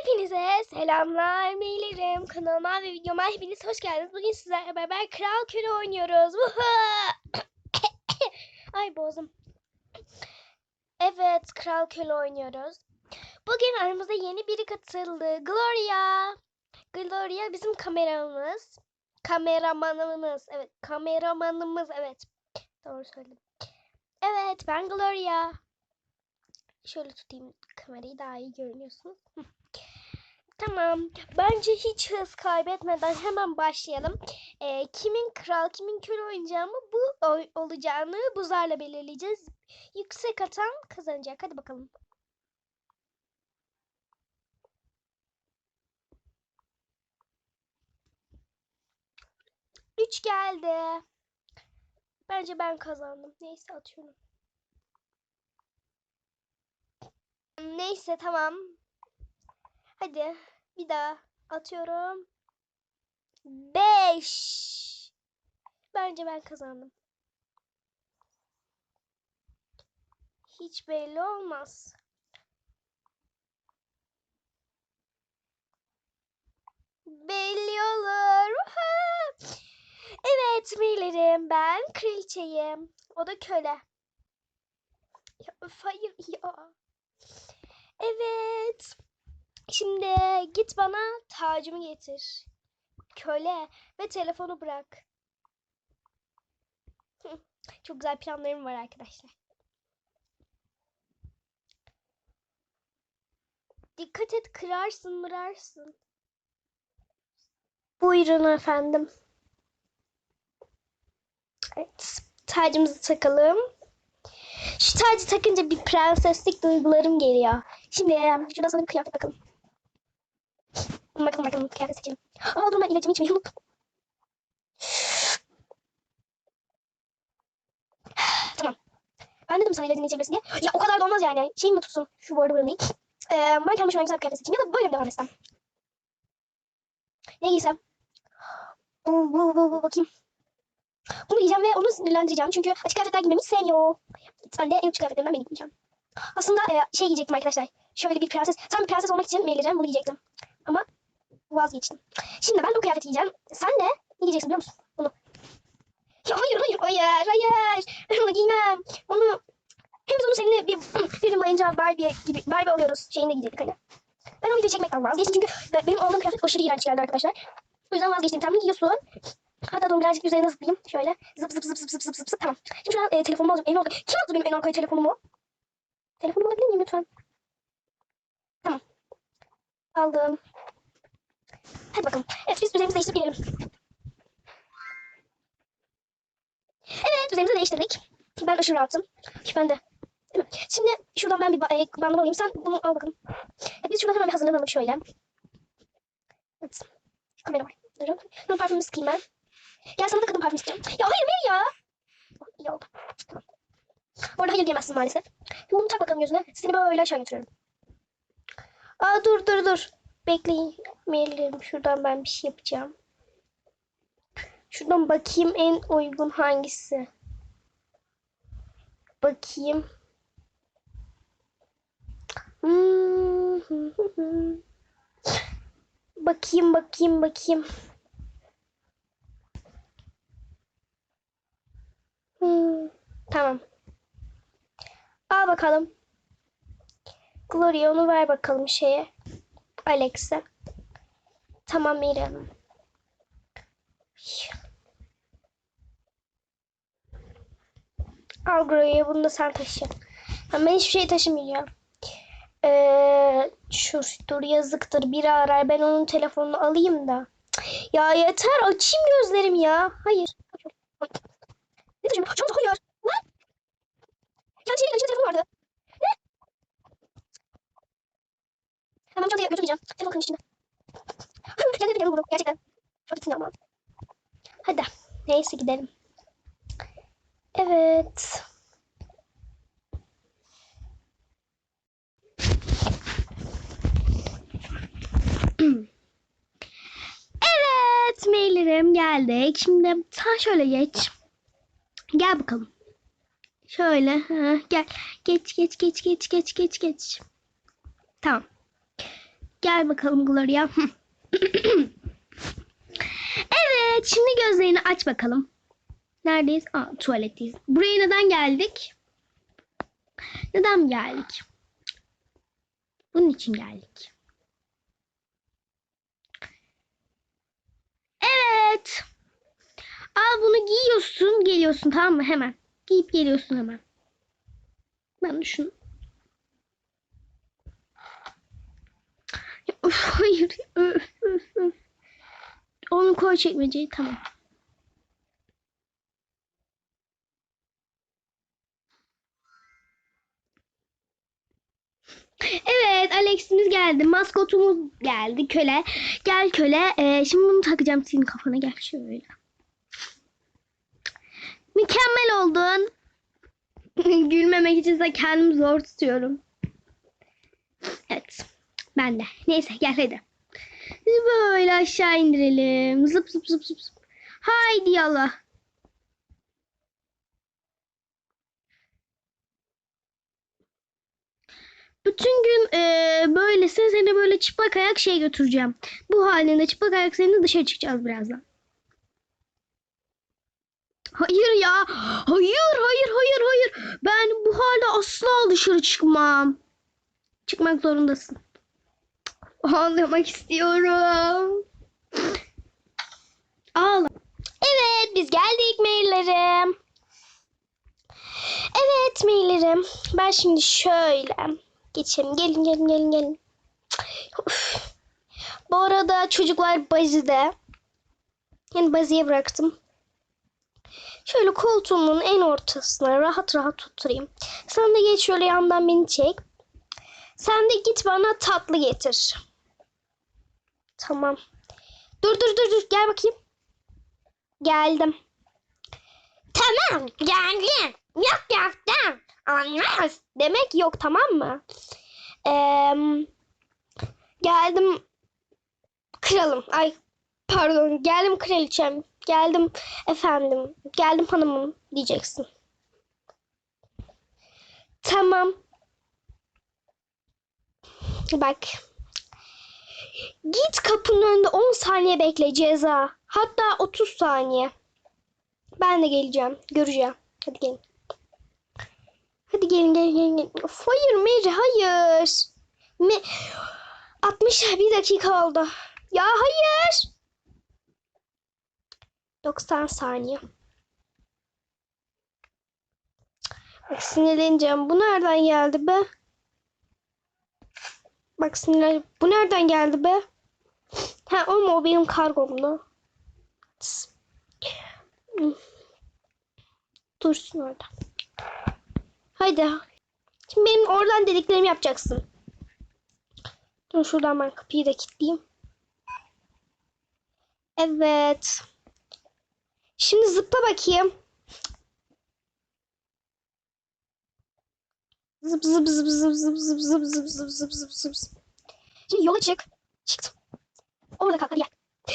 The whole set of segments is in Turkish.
Hepinize selamlar, beylerim. Kanalıma ve videoma hepiniz hoş geldiniz. Bugün sizlerle beraber Kral Köle oynuyoruz. Ay bozdum. Evet, Kral Köle oynuyoruz. Bugün aramıza yeni biri katıldı. Gloria. Gloria bizim kameramız. Kameramanımız. Evet, kameramanımız. Evet. Doğru söyledim. Evet, ben Gloria. Şöyle tutayım kamerayı daha iyi görünüyorsunuz. Tamam. Bence hiç hız kaybetmeden hemen başlayalım. Ee, kimin kral, kimin köle oynayacağımı bu oy- olacağını buzlarla belirleyeceğiz. Yüksek atan kazanacak. Hadi bakalım. Üç geldi. Bence ben kazandım. Neyse atıyorum. Neyse tamam. Hadi bir daha atıyorum. 5. Bence ben kazandım. Hiç belli olmaz. Belli olur. Evet beylerim ben kraliçeyim. O da köle. Ya, hayır ya. Evet. Şimdi git bana tacımı getir. Köle ve telefonu bırak. Çok güzel planlarım var arkadaşlar. Dikkat et kırarsın mırarsın. Buyurun efendim. Evet. Tacımızı takalım. Şu tacı takınca bir prenseslik duygularım geliyor. Şimdi şurada sana kıyafet bakalım. Bakalım bakalım kıyafet seçelim. Aa dur ben ilacımı içmeyi unuttum. tamam. Ben dedim sana ilacını içebilirsin diye. Ya o kadar da olmaz yani. Şey mi tutsun? Şu bu arada değil. Ee, ben kendime şöyle güzel bir kıyafet seçeyim. Ya da böyle devam etsem? Ne giysem? Bu, bu, bu, bu, bakayım. Bunu giyeceğim ve onu sinirlendireceğim. Çünkü açık kıyafetler giymemi sevmiyor. Ben de en uç kıyafetlerimden birini giyeceğim. Aslında e, şey giyecektim arkadaşlar. Şöyle bir prenses. Tam bir prenses olmak için vereceğim bunu giyecektim. Ama vazgeçtim. Şimdi ben bu kıyafeti giyeceğim. Sen de ne giyeceksin biliyor musun? Bunu. Ya hayır hayır hayır hayır. Onu giymem. Onu Hepimiz onu seninle bir film boyunca Barbie gibi Barbie oluyoruz şeyinde gidiyorduk hani. Ben o videoyu çekmekten vazgeçtim çünkü benim aldığım kıyafet aşırı iğrenç geldi arkadaşlar. O yüzden vazgeçtim. Tam giyiyorsun. Hatta onu birazcık üzerine zıplayayım. Şöyle zıp zıp zıp zıp zıp zıp zıp. Tamam. Şimdi şu an e, telefonumu alacağım. Emin ol. Kim aldı benim en arkaya telefonumu? Telefonumu alabilir miyim lütfen? Aldım. Hadi bakalım. Evet biz üzerimizi değiştirip gelelim. Evet üzerimizi değiştirdik. Ben aşırı rahatım. Ben de. Şimdi şuradan ben bir ba- e, alayım. Sen bunu al bakalım. Evet, biz şuradan hemen bir hazırlanalım şöyle. Evet. Kamera var. Durun. Bunun parfümünü sıkayım ben. Gel sana da kadın parfümü sıkayım. Ya hayır ver ya. İyi oldu. Tamam. Orada hayır diyemezsin maalesef. Bunu tak bakalım gözüne. Seni böyle aşağı götürüyorum. Aa dur dur dur. Bekleyin. Şuradan ben bir şey yapacağım. Şuradan bakayım en uygun hangisi. Bakayım. Hmm. Bakayım bakayım bakayım. Hmm, tamam. Al bakalım. Gloria onu ver bakalım şeye. Alex'e. Tamam Mira Hanım. Al Gloria bunu da sen taşı. Ben hiçbir şey taşımayacağım. Ee, şu dur yazıktır biri arar ben onun telefonunu alayım da. Ya yeter açayım gözlerim ya. Hayır. Ne? Çok hayır. Ne? Ya şeyin içinde telefon vardı. Ne? Hemen çantaya götürmeyeceğim. Telefon içinde. gel gel gel bunu gerçekten. Gitsin ama. Hadi. Neyse gidelim. Evet. Evet maillerim geldik. Şimdi sen şöyle geç. Gel bakalım. Şöyle. Ha, gel. Geç geç geç geç geç geç geç. Tamam. Gel bakalım Gloria. evet şimdi gözlerini aç bakalım. Neredeyiz? Aa, tuvaletteyiz. Buraya neden geldik? Neden geldik? Bunun için geldik. Evet. Al bunu giyiyorsun, geliyorsun tamam mı? Hemen. Giyip geliyorsun hemen. Ben de. Of, hayır. Öf, öf. Onu koy çekmeceyi tamam. Evet Alex'imiz geldi. Maskotumuz geldi köle. Gel köle. Ee, şimdi bunu takacağım senin kafana. Gel şöyle. Mükemmel oldun. Gülmemek için de kendimi zor tutuyorum. Evet. Ben de. Neyse gel hadi. Böyle aşağı indirelim. Zıp zıp zıp zıp. zıp. Haydi yallah. Bütün gün eee böylesin seni böyle çıplak ayak şey götüreceğim. Bu halinde çıplak ayak seninle dışarı çıkacağız birazdan. Hayır ya. Hayır hayır hayır hayır. Ben bu halde asla dışarı çıkmam. Çıkmak zorundasın. Ağlamak istiyorum. Ağla. Evet biz geldik maillerim. Evet maillerim. Ben şimdi şöyle geçelim. Gelin gelin gelin gelin. Uf. Bu arada çocuklar bazide. Yani baziye bıraktım. Şöyle koltuğumun en ortasına rahat rahat oturayım. Sen de geç şöyle yandan beni çek. Sen de git bana tatlı getir. Tamam. Dur dur dur dur gel bakayım. Geldim. Tamam geldim. Yok yaptım. Anlamaz. Demek yok tamam mı? Ee, geldim kralım. Ay pardon geldim kraliçem. Geldim efendim. Geldim hanımım diyeceksin. Tamam. Bak. Git kapının önünde 10 saniye bekle ceza. Hatta 30 saniye. Ben de geleceğim. Göreceğim. Hadi gelin. Hadi gelin gelin gelin. gelin. Hayır Mary hayır. Me 61 dakika oldu. Ya hayır. 90 saniye. Sinirleneceğim. Bu nereden geldi be? Bak sinirlen. Bu nereden geldi be? Ha o mu? O benim kargomdu. Dursun orada. Haydi. Şimdi benim oradan dediklerimi yapacaksın. Dur şuradan ben kapıyı da kilitleyeyim. Evet. Şimdi zıpla bakayım. Zıp zıp zıp zıp zıp zıp zıp zıp zıp zıp zıp zıp zıp. Şimdi yola çık. Çıktım. Orada kalk hadi gel.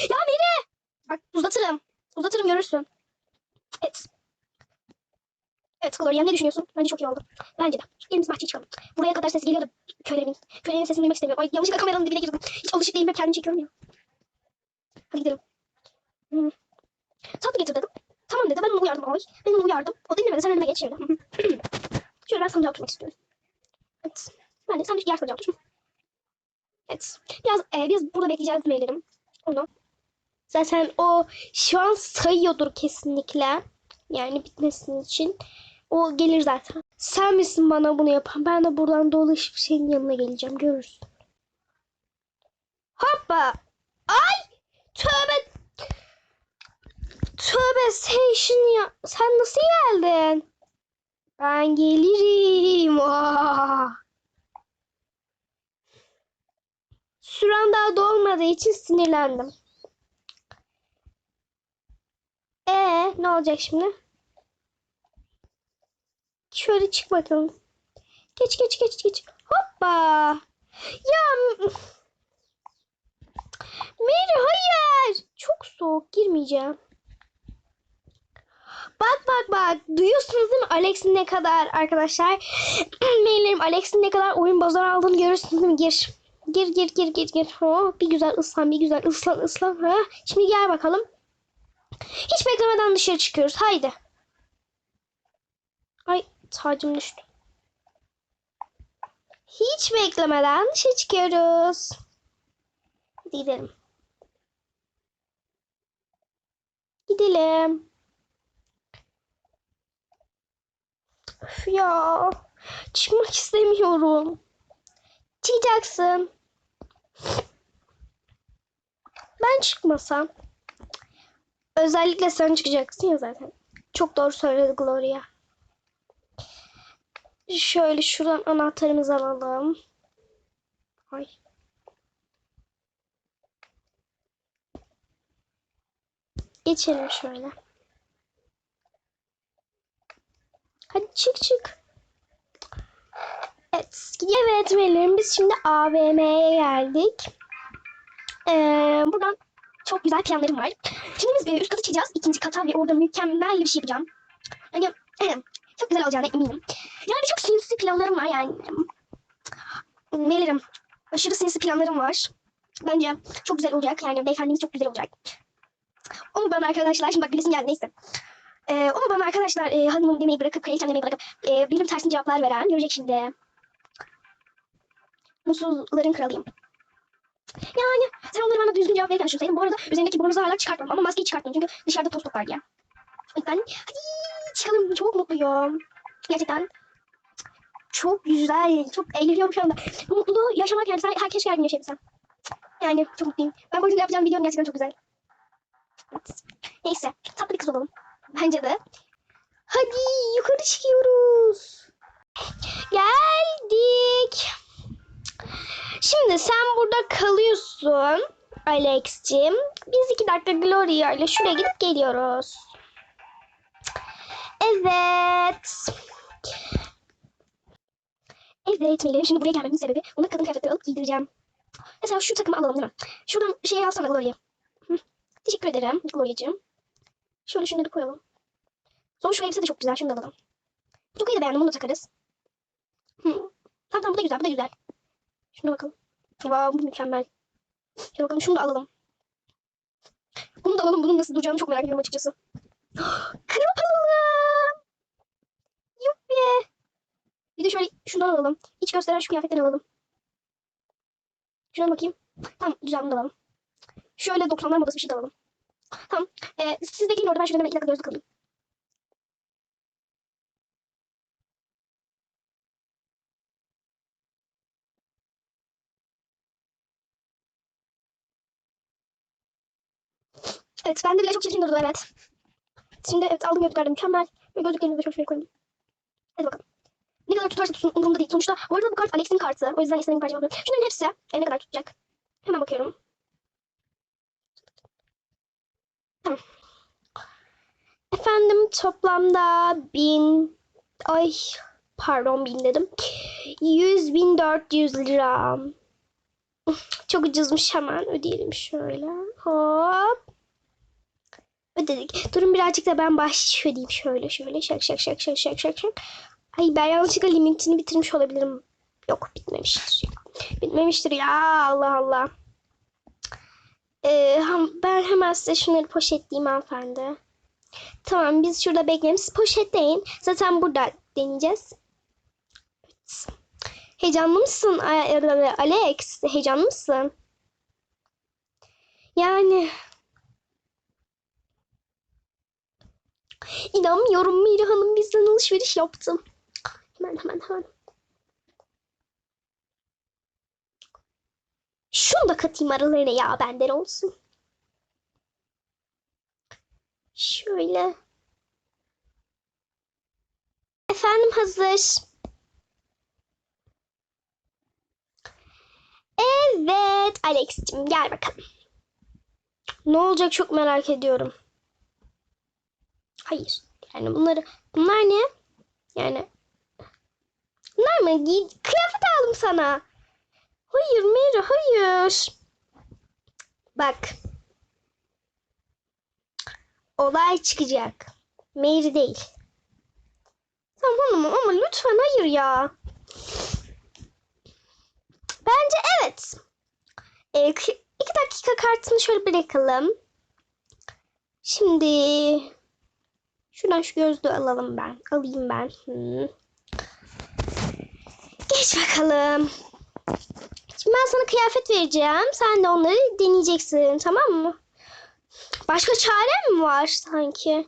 Ya Meri! Bak uzatırım. Uzatırım görürsün. Evet. Evet Gloria ne düşünüyorsun? Bence çok iyi oldu. Bence de. Elimiz bahçeye çıkalım. Buraya kadar ses geliyordu köylerimin. Köylerimin sesini duymak istemiyorum. Ay yanlışlıkla kameranın dibine girdim. Hiç alışık değilim. Hep kendimi çekiyorum ya. Hadi gidelim. Hmm. Tatlı getir dedim. Tamam dedi. Ben onu uyardım ama. Ben onu uyardım. O dinlemedi. Sen önüme geç şimdi. Şöyle ben sancağa oturmak istiyorum. Ben de sen diğer sancağa otur. Evet. Biraz e, biz burada bekleyeceğiz meylerim. Onu. Zaten o şu an sayıyordur kesinlikle. Yani bitmesinin için. O gelir zaten. Sen misin bana bunu yapan? Ben de buradan dolaşıp senin yanına geleceğim. Görürsün. Hoppa. Ay. Tövbe. Tövbe sen ya. Sen nasıl geldin? Ben gelirim. Aa. Süren daha dolmadığı için sinirlendim. Ee, ne olacak şimdi? Şöyle çık bakalım. Geç geç geç geç. Hoppa. Ya Mary hayır. Çok soğuk girmeyeceğim. Bak bak bak. Duyuyorsunuz değil mi Alex'in ne kadar arkadaşlar? Maillerim Alex'in ne kadar oyun bozar aldığını görürsünüz değil mi? Gir. Gir gir gir gir gir. Oh, bir güzel ıslan bir güzel ıslan ıslan. Ha. Şimdi gel bakalım. Hiç beklemeden dışarı çıkıyoruz. Haydi. Ay tacım düştü. Hiç beklemeden dışarı çıkıyoruz. Gidelim. Gidelim. Üf ya. Çıkmak istemiyorum. Çıkacaksın. Ben çıkmasam. Özellikle sen çıkacaksın ya zaten. Çok doğru söyledi Gloria. Şöyle şuradan anahtarımızı alalım. Ay. Geçelim şöyle. Hadi çık çık. Evet, Melih'im biz şimdi AVM'ye geldik. Ee, buradan çok güzel planlarım var. Şimdi biz bir üst kata çıkacağız. ikinci kata ve orada mükemmel bir şey yapacağım. Yani çok güzel olacağına eminim. Yani çok sinsi planlarım var yani. Melih'im aşırı sinsi planlarım var. Bence çok güzel olacak. Yani beyefendimiz çok güzel olacak. Onu bana arkadaşlar, şimdi bak bilesim geldi neyse. Ee, onu bana arkadaşlar e, hanımım demeyi bırakıp, kraliçem demeyi bırakıp e, benim tersine cevaplar veren görecek şimdi. Mutsuzların kralıyım. Yani sen onları bana düzgün cevap verirken düşünseydin. Bu arada üzerindeki bornozu hala çıkartmam ama maskeyi çıkartmam çünkü dışarıda toz toplar diye. Yüzden hadi çıkalım çok mutluyum. Gerçekten çok güzel, çok eğleniyorum şu anda. Bu mutluluğu yaşamak yani herkes her gün yaşayabilsem. Yani çok mutluyum. Ben bu yüzden yapacağım biliyorum gerçekten çok güzel. Neyse tatlı bir kız olalım. Bence de. Hadi yukarı çıkıyoruz. Geldik. Şimdi sen burada kalıyorsun Alex'cim. Biz iki dakika Gloria ile şuraya gidip geliyoruz. Evet. Evet Melih. Şimdi buraya gelmemin sebebi ona kadın kıyafetleri alıp giydireceğim. Mesela şu takımı alalım değil mi? Şuradan şey alsana Gloria. Teşekkür ederim Gloria'cığım. Şöyle şunları koyalım. Sonra şu elbise de çok güzel. Şunu da alalım. Bu tokayı da beğendim. Bunu da takarız. Hı. Tamam tamam bu da güzel. Bu da güzel. Şuna bakalım. Wow bu mükemmel. Şuna bakalım şunu da alalım. Bunu da alalım. Bunun nasıl duracağını çok merak ediyorum açıkçası. Alalım. Yuppi. Bir de şöyle şundan alalım. İç gösteren şu kıyafetten alalım. Şuna bakayım. Tamam güzel bunu da alalım. Şöyle 90'lar modası bir şey de alalım. Tamam. Ee, siz de gelin orada ben şurada hemen iki dakika gözlük alayım. Evet ben de bile çok çirkin durdu evet. Şimdi evet aldım gözlükler mükemmel. Ve gözlüklerimi de çok şuraya koyayım. Hadi bakalım. Ne kadar tutarsa tutsun umurumda değil. Sonuçta bu arada bu kart Alex'in kartı. O yüzden istediğim parça alıyorum. Şunların hepsi e, ne kadar tutacak? Hemen bakıyorum. Tamam. Efendim toplamda bin... Ay pardon bin dedim. Yüz bin dört yüz lira. Çok ucuzmuş hemen ödeyelim şöyle. Hop. Ödedik. Durun birazcık da ben bahşiş ödeyeyim şöyle şöyle şak şak şak şak şak şak şak. Ay ben yanlışlıkla limitini bitirmiş olabilirim. Yok bitmemiştir. Bitmemiştir ya Allah Allah. Ee, ben hemen size şunları poşetleyeyim hanımefendi. Tamam biz şurada bekleyelim. Siz poşetleyin. Zaten burada deneyeceğiz. Evet. Heyecanlı mısın Alex? Heyecanlı mısın? Yani İnanmıyorum Miri Hanım bizden alışveriş yaptı. Hemen hemen hemen. Şunu da katayım aralarına ya benden olsun. Şöyle. Efendim hazır. Evet Alex'cim gel bakalım. Ne olacak çok merak ediyorum. Hayır. Yani bunları bunlar ne? Yani bunlar mı? Giy kıyafet aldım sana. Hayır Mary hayır. Bak. Olay çıkacak. Mary değil. Tamam ama lütfen hayır ya. Bence evet. Ee, iki dakika kartını şöyle bırakalım. Şimdi şuradan şu gözlüğü alalım ben. Alayım ben. Hmm. Geç bakalım. Şimdi ben sana kıyafet vereceğim. Sen de onları deneyeceksin. Tamam mı? Başka çarem mi var sanki?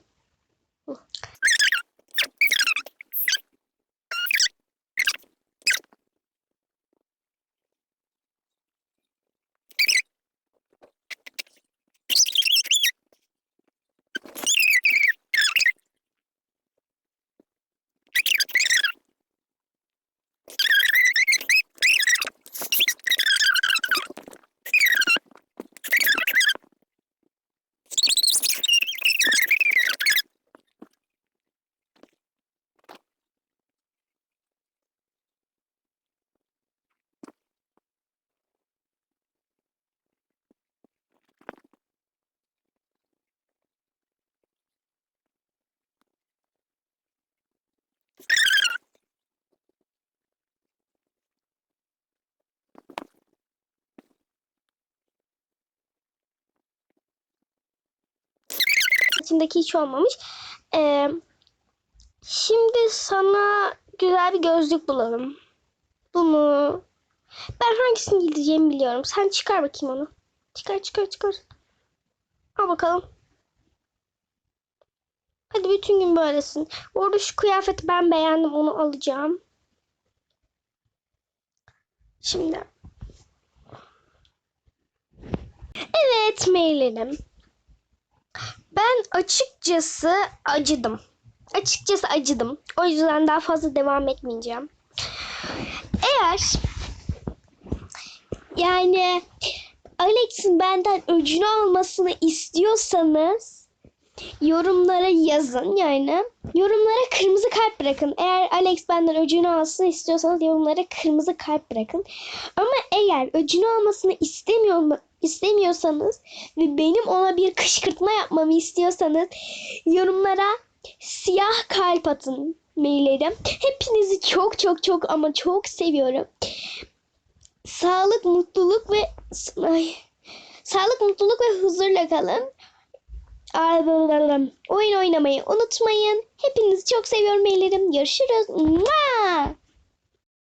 İçindeki hiç olmamış. Ee, şimdi sana güzel bir gözlük bulalım. Bu mu? Ben hangisini giyeceğimi biliyorum. Sen çıkar bakayım onu. Çıkar çıkar çıkar. Al bakalım. Hadi bütün gün böylesin. Orada şu kıyafeti ben beğendim. Onu alacağım. Şimdi. Evet Meylenim. Ben açıkçası acıdım. Açıkçası acıdım. O yüzden daha fazla devam etmeyeceğim. Eğer yani Alex'in benden öcünü almasını istiyorsanız yorumlara yazın yani. Yorumlara kırmızı kalp bırakın. Eğer Alex benden öcünü alsın istiyorsanız yorumlara kırmızı kalp bırakın. Ama eğer öcünü almasını istemiyor istemiyorsanız ve benim ona bir kışkırtma yapmamı istiyorsanız yorumlara siyah kalp atın maillerim. Hepinizi çok çok çok ama çok seviyorum. Sağlık, mutluluk ve ay, sağlık, mutluluk ve huzurla kalın. Oyun oynamayı unutmayın. Hepinizi çok seviyorum maillerim. Görüşürüz. Mua!